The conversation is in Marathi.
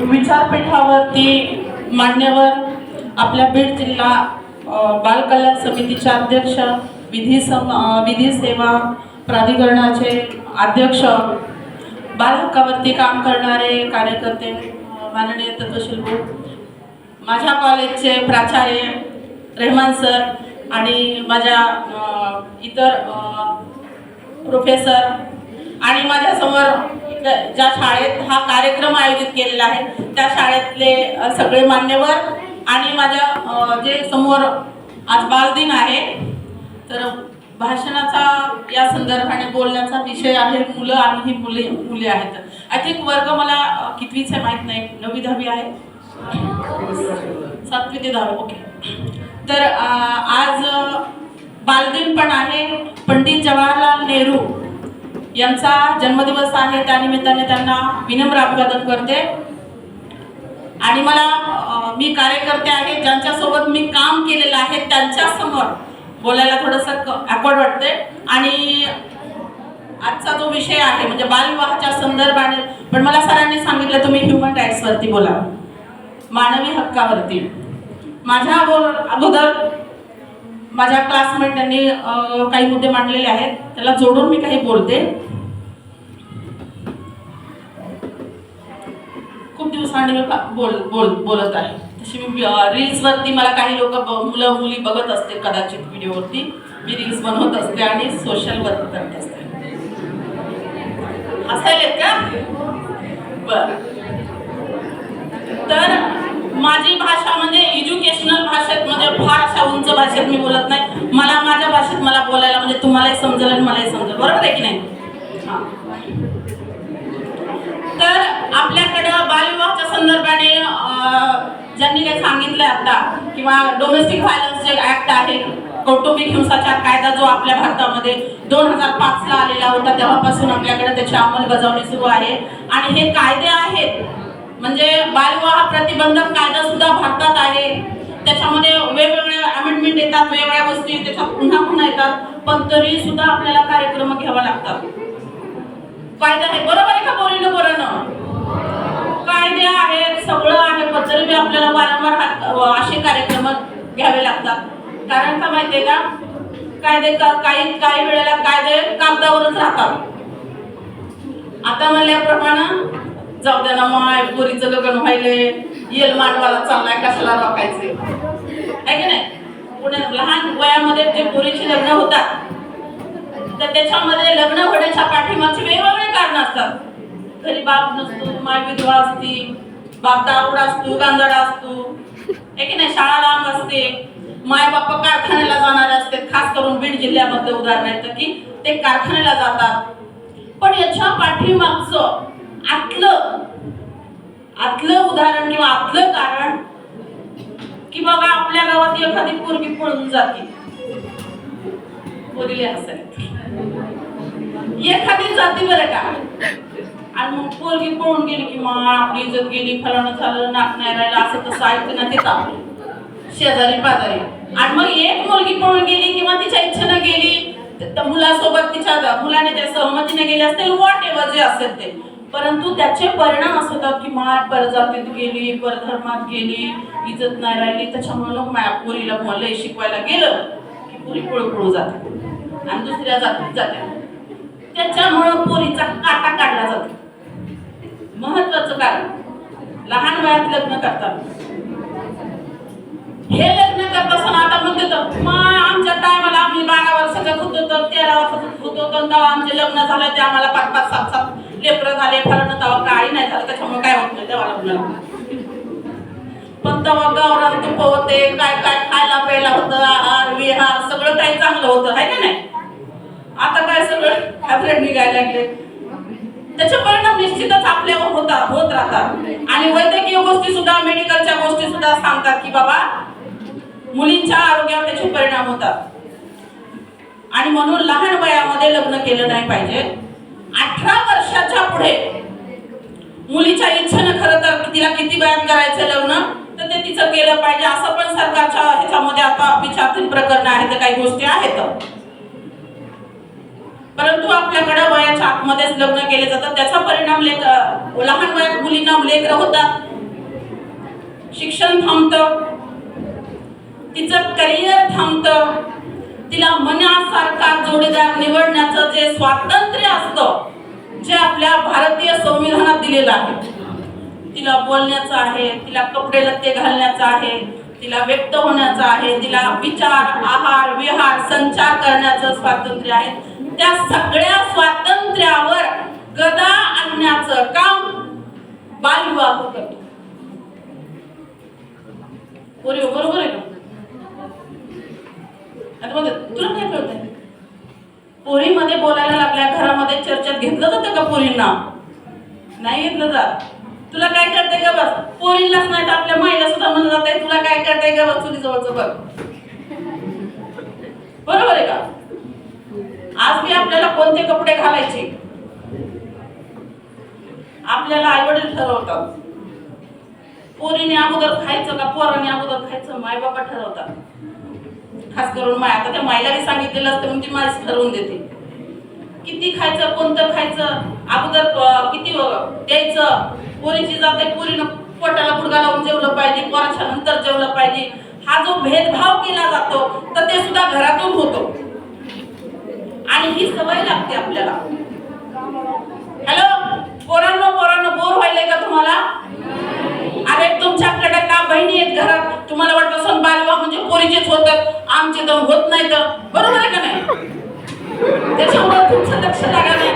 विचारपीठावरती मान्यवर आपल्या बीड जिल्हा बालकल्याण समितीचे अध्यक्ष विधी सम विधी सेवा प्राधिकरणाचे अध्यक्ष बालहक्कावरती काम करणारे कार्यकर्ते माननीय तत्वशिल्पू माझ्या कॉलेजचे प्राचार्य रेहमान सर आणि माझ्या इतर प्रोफेसर आणि माझ्यासमोर ज्या शाळेत हा कार्यक्रम आयोजित केलेला आहे त्या शाळेतले सगळे मान्यवर आणि माझ्या जे समोर आज बालदिन आहे तर भाषणाचा या संदर्भाने बोलण्याचा विषय आहे मुलं आणि ही मुले मुले आहेत. आय थिंक वर्ग मला कितवीच आहे माहीत नाही नवी दहावी आहे? सातवी ते दहावी ओके. तर आज बालदिन पण आहे पंडित जवाहरलाल नेहरू यांचा जन्मदिवस आहे त्यानिमित्ताने त्यांना विनम्र अभिवादन करते. आणि मला मी कार्यकर्ते आहे ज्यांच्यासोबत मी काम केलेलं आहे त्यांच्यासमोर बोलायला थोडंसं अकॉर्ड वाटते आणि आजचा जो विषय आहे म्हणजे बालविवाहाच्या संदर्भाने पण मला सरांनी सांगितलं तुम्ही ह्युमन राईट्सवरती बोला. मानवी हक्कावरती. माझ्या अगोदर माझ्या क्लासमेटनी काही मुद्दे मांडलेले आहेत. त्याला जोडून मी काही बोलते. खूप दिवसांनी मी बोल बोल बोलत आहे. तशी मी रील्सवरती मला काही लोक मुलं मुली बघत असते कदाचित व्हिडिओवरती. मी रील्स बनवत असते आणि सोशल वर्क करत असते. हसायलेत का? बर. तर माझी भाषा म्हणजे एज्युकेशनल भाषेत म्हणजे फारशा उंच भाषेत मी बोलत नाही. मला माझ्या भाषेत मला बोलायला म्हणजे तुम्हालाही समजेल आणि मलाही समजेल. बरोबर आहे की नाही? तर आपल्याकडं बालविवाहाच्या संदर्भाने ज्यांनी काही सांगितलं आता किंवा डोमेस्टिक व्हायलन्स जे ऍक्ट आहे कौटुंबिक हिंसाचार कायदा जो आपल्या भारतामध्ये दोन हजार पाचला आलेला होता तेव्हापासून आपल्याकडे त्याची अंमलबजावणी सुरू आहे. आणि हे कायदे आहेत म्हणजे बालविवाह प्रतिबंधक कायदा सुद्धा भारतात आहे. त्याच्यामध्ये वेगवेगळ्या अमेंडमेंट येतात वेगवेगळ्या गोष्टी त्याच्यात पुन्हा पुन्हा येतात. पण तरी सुद्धा आपल्याला कार्यक्रम घ्यावा लागतात. कायदा आहे. बरोबर आहे का बोलीनं बरं कायदे आहेत सगळं आहे पण तरी बी आपल्याला वारंवार असे कार्यक्रम घ्यावे लागतात. कारण का माहितीये का? कायदे का- काही काही वेळेला कायदे कागदावरच राहतात. आता म्हणल्याप्रमाणे जाऊ द्या ना माय पोरीचं लग्न व्हायले येल मानवाला चाललाय कशाला रोखायचे आहे की नाही? पुणे लहान वयामध्ये जे पोरीचे लग्न होतात तर त्याच्यामध्ये लग्न होण्याच्या पाठीमागचे वेगवेगळे कारण असतात. घरी बाप नसतो माय विधवा असती बाप दारुड असतो गांजाडा असतो. आहे की नाही? शाळा लांब असते. माय बाप कारखान्याला जाणारे असते खास करून बीड जिल्ह्यामध्ये उदाहरण येतं की ते कारखान्याला जातात. पण याच्या पाठीमागचं आतलं आतलं उदाहरण किंवा आतलं कारण की बाबा आपल्या गावात एखादी पोरगी पळून जाते. पोरीले हसायला एखादी जाती बरं का. आणि मग पोरगी पळून गेली की मग आपली इज्जत गेली फलाणं झालं नाक नाही राहिलं असं तसं ऐकतं ना ते आपलं शेजारी पाजारी. आणि मग एक मुलगी पळून गेली किंवा तिच्या इच्छेनं गेली मुलासोबत तिच्या मुलाने त्या सहमतीने गेले असतील वॉट एव्हर जे असेल ते. परंतु त्याचे परिणाम असं होतात की मार परजातीत गेली परधर्मात गेली इज्जत नाही राहिली त्याच्यामुळे लोक माया पोरीला लय शिकवायला गेलं की पुरी पळू पळू जाते. आणि दुसऱ्या जातीत जाते. त्याच्यामुळं पोरीचा काटा काढला जातो. महत्वाचं कारण लहान वयात लग्न करतात. हे लग्न करत असताना आता म्हणते तर मग आमच्या टायमाला आम्ही बारा वर्षाचा होतो तर तेरा वर्षाचं होतो तर तेव्हा आमचे लग्न झालं ते आम्हाला पाच पाच झालं त्याच्यामुळे काय होत नाही देवाला पण तेव्हा गावरान तुप होते काय काय खायला प्यायला होतं आहार विहार सगळं काही चांगलं होतं आहे का नाही? आता काय सगळं? हॅब्रेड निघायला लागले. त्याचे परिणाम निश्चितच आपल्यावर होता होत राहतात. आणि वैद्यकीय गोष्टी सुद्धा मेडिकलच्या गोष्टी सुद्धा सांगतात की बाबा मुलींच्या आरोग्यावर त्याचे परिणाम होतात. आणि म्हणून लहान वयामध्ये लग्न केलं नाही पाहिजे. अठरा वर्षाच्या पुढे मुलीच्या इच्छेनं खरं तर तिला किती व्यायाम करायचं लग्न तर ते तिचं केलं पाहिजे. असं पण सरकारच्या ह्याच्यामध्ये आता विचारतील प्रकरण आहेत तर काही गोष्टी आहेत. परंतु आपल्याकडे वयाच्या आतमध्येच लग्न केले जातात त्याचा परिणाम लेख लहान वयात मुलींना लेकर होतात. शिक्षण थांबतं. तिचं करिअर थांबतं. तिला मनासारखा जोडीदार निवडण्याचं जे स्वातंत्र्य असतं जे आपल्या भारतीय संविधानात दिलेलं आहे. तिला बोलण्याचं आहे तिला कपडे लत्ते घालण्याचं आहे तिला व्यक्त होण्याचं आहे तिला विचार आहार विहार संचार करण्याचं स्वातंत्र्य आहे. त्या सगळ्या स्वातंत्र्यावर गदा आणण्याचं का घेतलं जातं का पोरींना? नाही घेतलं जात. तुला काय करताय का बस? पोरींलाच नाही तर आपल्या माईला सुद्धा म्हणलं जाते तुला काय करताय का बस चुली जवळचं बघ. बरोबर आहे का? आज मी आपल्याला कोणते कपडे घालायचे? आपल्याला आईवडील ठरवतात. पोरीने अगोदर खायचं का पोराने अगोदर खायचं? माय बाबा ठरवतात. खास करून माय. आता त्या मायलाही सांगितलेलं असतं म्हणून ती माझी ठरवून देते. किती खायचं कोणतं खायचं अगोदर किती द्यायचं. पोरीची जाते पोरीनं पोटाला गुडगा लावून जेवलं पाहिजे पोराच्या नंतर जेवलं पाहिजे. हा जो भेदभाव केला जातो तर ते सुद्धा घरातून होतो. आणि ही सवय लागते आपल्याला. हॅलो? पोरांनो पोरांनो बोर व्हायलंय का तुम्हाला? अरे तुमच्याकडे का बहिणी आहेत घरात? तुम्हाला वाटतं सण बालवा म्हणजे पोरीचेच होतात आमचे तर होत नाही तर बरोबर आहे का नाही? त्याच्यामुळे तुमचं लक्ष लागायला